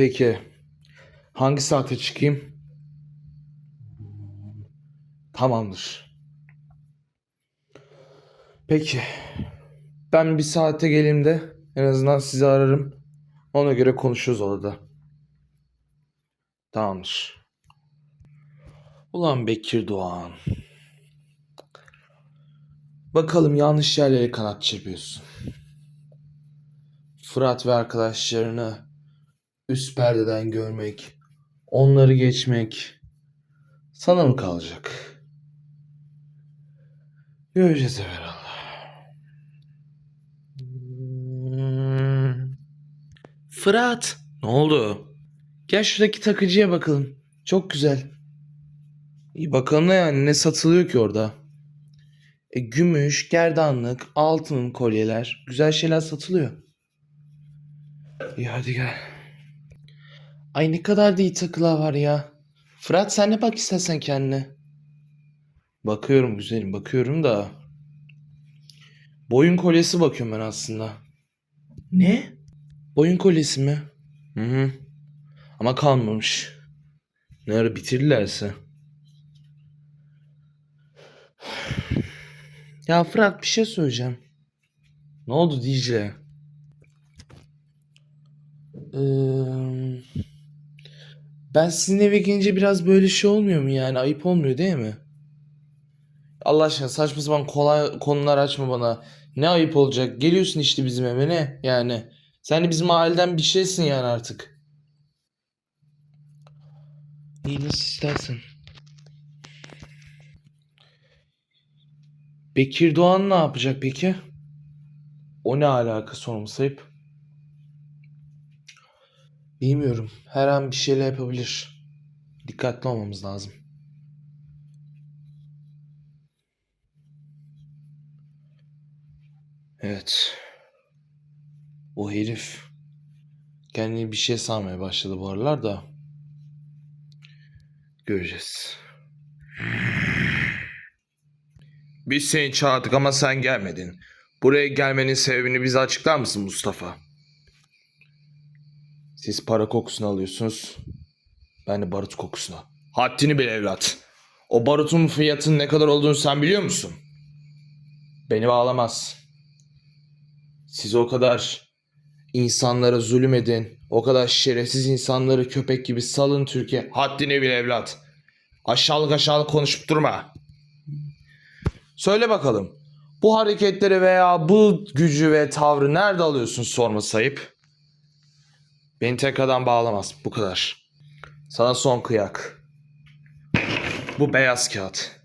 Peki. Hangi saate çıkayım? Tamamdır. Peki. Ben bir saate geleyim de en azından sizi ararım. Ona göre konuşuruz orada. Tamamdır. Ulan Bekir Doğan. Bakalım yanlış yerlere kanat çırpıyorsun. Fırat ve arkadaşlarını üst perdeden görmek, onları geçmek sana mı kalacak? Göreceğiz evvelallah. Hmm. Fırat, ne oldu? Gel şuradaki takıcıya bakalım. Çok güzel. İyi bakalım ne yani ne satılıyor ki orada? E, gümüş, gerdanlık, altın kolyeler, güzel şeyler satılıyor. İyi hadi gel. Ay ne kadar da iyi takılar var ya. Fırat sen de bak istersen kendine. Bakıyorum güzelim bakıyorum da. Boyun kolyesi bakıyorum ben aslında. Ne? Boyun kolyesi mi? Hı hı. Ama kalmamış. Ne ara bitirdilerse. Ya Fırat bir şey söyleyeceğim. Ne oldu Dicle? Ee, ben sizin eve gelince biraz böyle şey olmuyor mu yani? Ayıp olmuyor değil mi? Allah aşkına saçma sapan kolay konular açma bana. Ne ayıp olacak? Geliyorsun işte bizim eve ne? Yani sen de bizim aileden bir şeysin yani artık. İyi nasıl istersen. Bekir Doğan ne yapacak peki? O ne alaka sorması sayıp? Bilmiyorum. Her an bir şeyler yapabilir. Dikkatli olmamız lazım. Evet. O herif kendini bir şey sanmaya başladı bu aralar da. Göreceğiz. Biz seni çağırdık ama sen gelmedin. Buraya gelmenin sebebini bize açıklar mısın Mustafa? Siz para kokusunu alıyorsunuz. Ben de barut kokusunu. Haddini bil evlat. O barutun fiyatının ne kadar olduğunu sen biliyor musun? Beni bağlamaz. Siz o kadar insanlara zulüm edin. O kadar şerefsiz insanları köpek gibi salın Türkiye. Haddini bil evlat. Aşağılık aşağılık konuşup durma. Söyle bakalım. Bu hareketleri veya bu gücü ve tavrı nerede alıyorsun sorma sayıp. Beni tekrardan bağlamaz. Bu kadar. Sana son kıyak. Bu beyaz kağıt.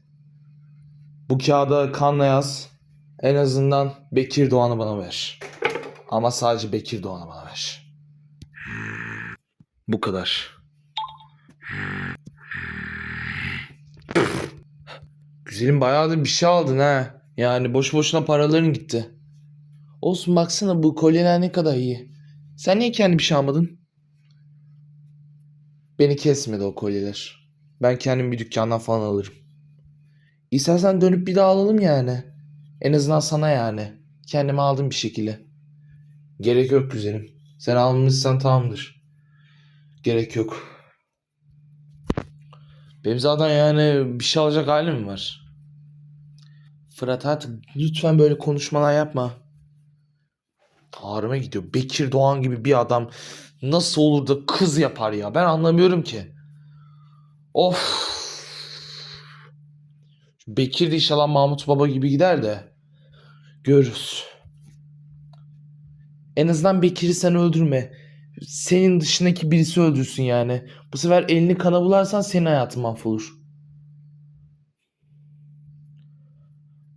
Bu kağıda kanla yaz. En azından Bekir Doğan'ı bana ver. Ama sadece Bekir Doğan'ı bana ver. Bu kadar. Güzelim bayağı bir şey aldın ha. Yani boş boşuna paraların gitti. Olsun baksana bu kolyeler ne kadar iyi. Sen niye kendi bir şey almadın? Beni kesmedi o kolyeler. Ben kendim bir dükkandan falan alırım. İstersen dönüp bir daha alalım yani. En azından sana yani. Kendime aldım bir şekilde. Gerek yok güzelim. Sen almışsan tamamdır. Gerek yok. Benim zaten yani bir şey alacak halim var? Fırat artık lütfen böyle konuşmalar yapma. Ağrıma gidiyor. Bekir Doğan gibi bir adam nasıl olur da kız yapar ya? Ben anlamıyorum ki. Of. Bekir de inşallah Mahmut Baba gibi gider de. Görürüz. En azından Bekir'i sen öldürme. Senin dışındaki birisi öldürsün yani. Bu sefer elini kana bularsan senin hayatın mahvolur.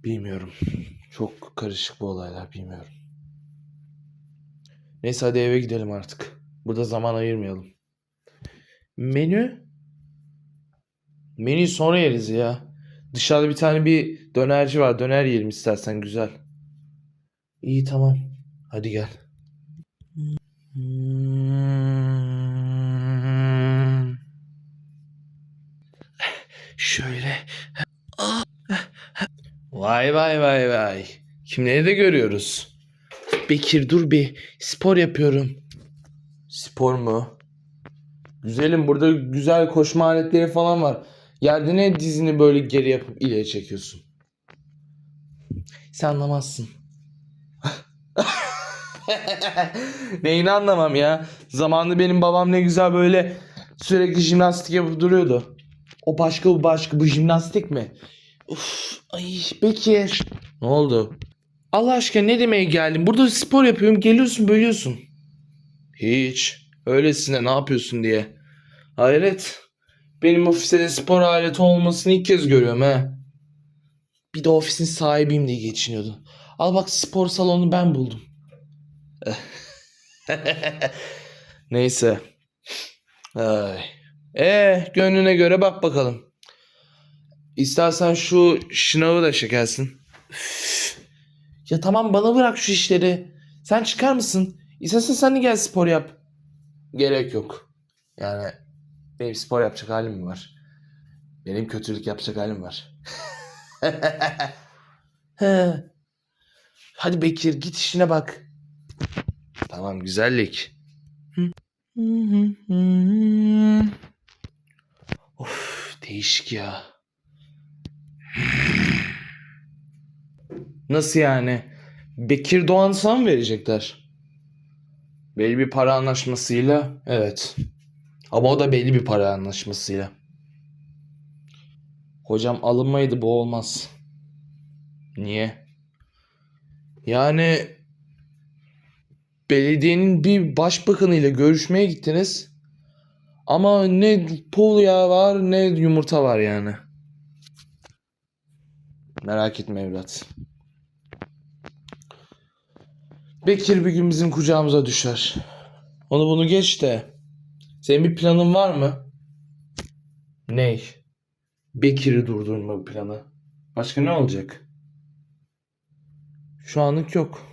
Bilmiyorum. Çok karışık bu olaylar bilmiyorum. Neyse hadi eve gidelim artık. Burada zaman ayırmayalım. Menü? Menüyü sonra yeriz ya. Dışarıda bir tane bir dönerci var. Döner yiyelim istersen güzel. İyi tamam. Hadi gel. Şöyle. Vay vay vay vay. Kimleri de görüyoruz. Bekir dur bir spor yapıyorum. Spor mu? Güzelim burada güzel koşma aletleri falan var. Yerde ne dizini böyle geri yapıp ileriye çekiyorsun? Sen anlamazsın. Neyini anlamam ya. Zamanında benim babam ne güzel böyle sürekli jimnastik yapıp duruyordu. O başka bu başka bu jimnastik mi? Uf, ay Bekir. Ne oldu? Allah aşkına ne demeye geldin? Burada spor yapıyorum geliyorsun bölüyorsun. Hiç. Öylesine ne yapıyorsun diye. Hayret. Benim ofiste de spor aleti olmasını ilk kez görüyorum ha. Bir de ofisin sahibiyim diye geçiniyordu. Al bak spor salonu ben buldum. Neyse. Ay. E gönlüne göre bak bakalım. İstersen şu şınavı da çekersin. Ya tamam bana bırak şu işleri. Sen çıkar mısın? İstersen sen de gel spor yap. Gerek yok. Yani benim spor yapacak halim mi var? Benim kötülük yapacak halim var. He. Hadi Bekir git işine bak. Tamam güzellik. of değişik ya. Nasıl yani? Bekir Doğan mı verecekler? Belli bir para anlaşmasıyla evet. Ama o da belli bir para anlaşmasıyla. Hocam alınmaydı bu olmaz. Niye? Yani belediyenin bir başbakanıyla görüşmeye gittiniz. Ama ne pul yağı var ne yumurta var yani. Merak etme evlat. Bekir bir gün bizim kucağımıza düşer. Onu bunu geç de. Senin bir planın var mı? Ney? Bekir'i durdurma planı. Başka ne olacak? Şu anlık yok.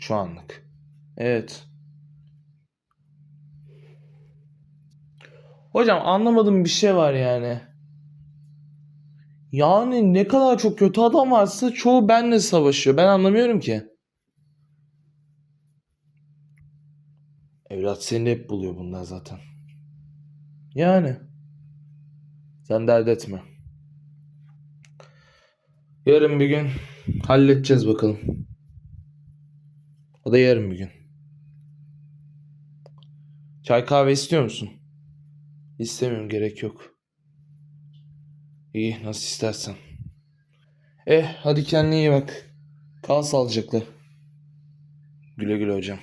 Şu anlık. Evet. Hocam anlamadığım bir şey var yani. Yani ne kadar çok kötü adam varsa çoğu benle savaşıyor. Ben anlamıyorum ki. Evlat seni hep buluyor bunlar zaten. Yani. Sen dert etme. Yarın bir gün halledeceğiz bakalım. O da yarın bir gün. Çay kahve istiyor musun? İstemiyorum gerek yok. İyi nasıl istersen. Eh hadi kendine iyi bak. Kal sağlıcakla. Güle güle hocam.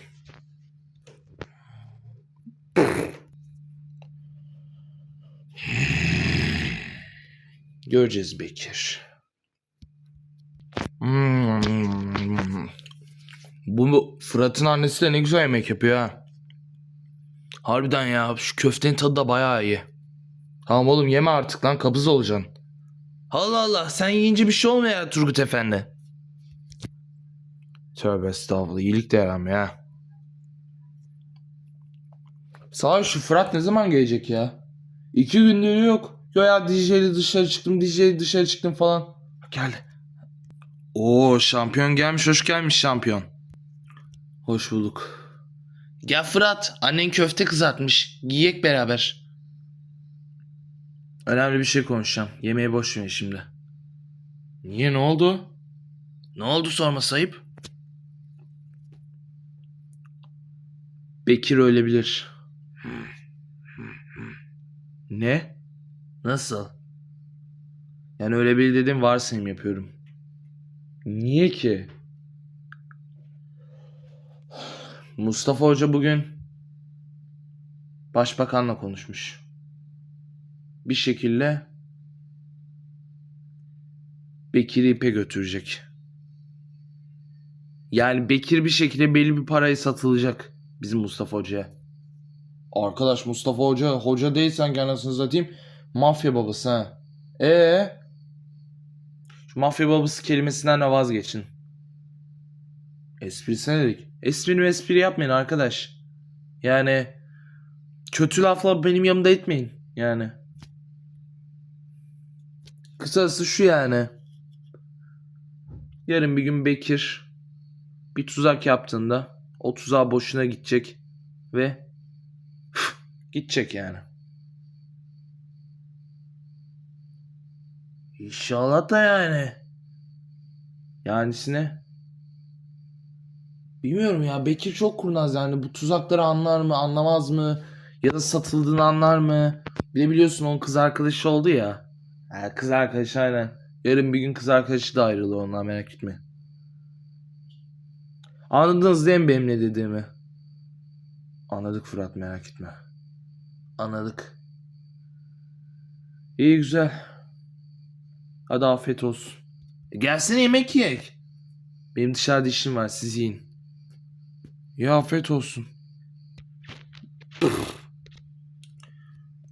Göreceğiz Bekir. Hmm. Bu Fırat'ın annesi de ne güzel yemek yapıyor ha. Harbiden ya şu köftenin tadı da bayağı iyi. Tamam oğlum yeme artık lan kabız olacaksın. Allah Allah sen yiyince bir şey olmuyor ya Turgut Efendi. Tövbe estağfurullah iyilik de yaramıyor ha. Sağ şu Fırat ne zaman gelecek ya? İki gündür yok. Yo ya DJ'li dışarı çıktım, DJ'li dışarı çıktım falan. Geldi. Oo şampiyon gelmiş, hoş gelmiş şampiyon. Hoş bulduk. Gel Fırat, annen köfte kızartmış. Giyek beraber. Önemli bir şey konuşacağım. Yemeği boş ver şimdi. Niye ne oldu? Ne oldu sorma sayıp? Bekir ölebilir. Ne? Nasıl? Yani öyle bir dedim varsayım yapıyorum. Niye ki? Mustafa Hoca bugün başbakanla konuşmuş. Bir şekilde Bekir'i ipe götürecek. Yani Bekir bir şekilde belli bir parayı satılacak bizim Mustafa Hoca'ya. Arkadaş Mustafa Hoca hoca değilsen ki anasını satayım mafya babası ha. Ee? Şu mafya babası kelimesinden de vazgeçin. Esprisine dedik. Espri mi espri yapmayın arkadaş. Yani kötü lafla benim yanımda etmeyin. Yani. Kısası şu yani. Yarın bir gün Bekir bir tuzak yaptığında o tuzağa boşuna gidecek ve Gidecek yani. İnşallah da yani. Yanisine. Bilmiyorum ya Bekir çok kurnaz yani bu tuzakları anlar mı anlamaz mı ya da satıldığını anlar mı? Bir de biliyorsun onun kız arkadaşı oldu ya. Ha, kız arkadaşı aynen. Yarın bir gün kız arkadaşı da ayrılır ondan merak etme. Anladınız değil mi benim ne dediğimi? Anladık Fırat merak etme. Anladık. İyi güzel. Hadi afiyet olsun. E, gelsene yemek yiyek. Benim dışarıda işim var siz yiyin. Ya afiyet olsun.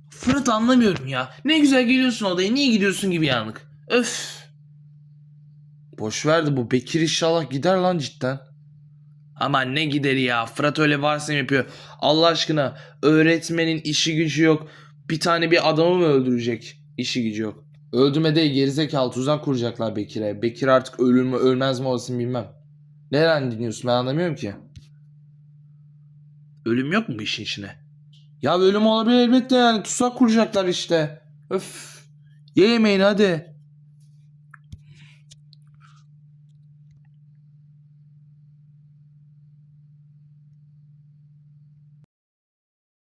Fırat anlamıyorum ya. Ne güzel geliyorsun odaya. Niye gidiyorsun gibi yanlık? Öf. Boş verdi bu Bekir inşallah gider lan cidden. Aman ne gideri ya. Fırat öyle varsayım yapıyor. Allah aşkına öğretmenin işi gücü yok. Bir tane bir adamı mı öldürecek? İşi gücü yok. Öldürme değil gerizekalı tuzak kuracaklar Bekir'e. Bekir artık ölür mü ölmez mi olsun bilmem. Nereden dinliyorsun ben anlamıyorum ki. Ölüm yok mu işin içine? Ya ölüm olabilir elbette yani. Tuzak kuracaklar işte. Öf. Ye yemeğini hadi.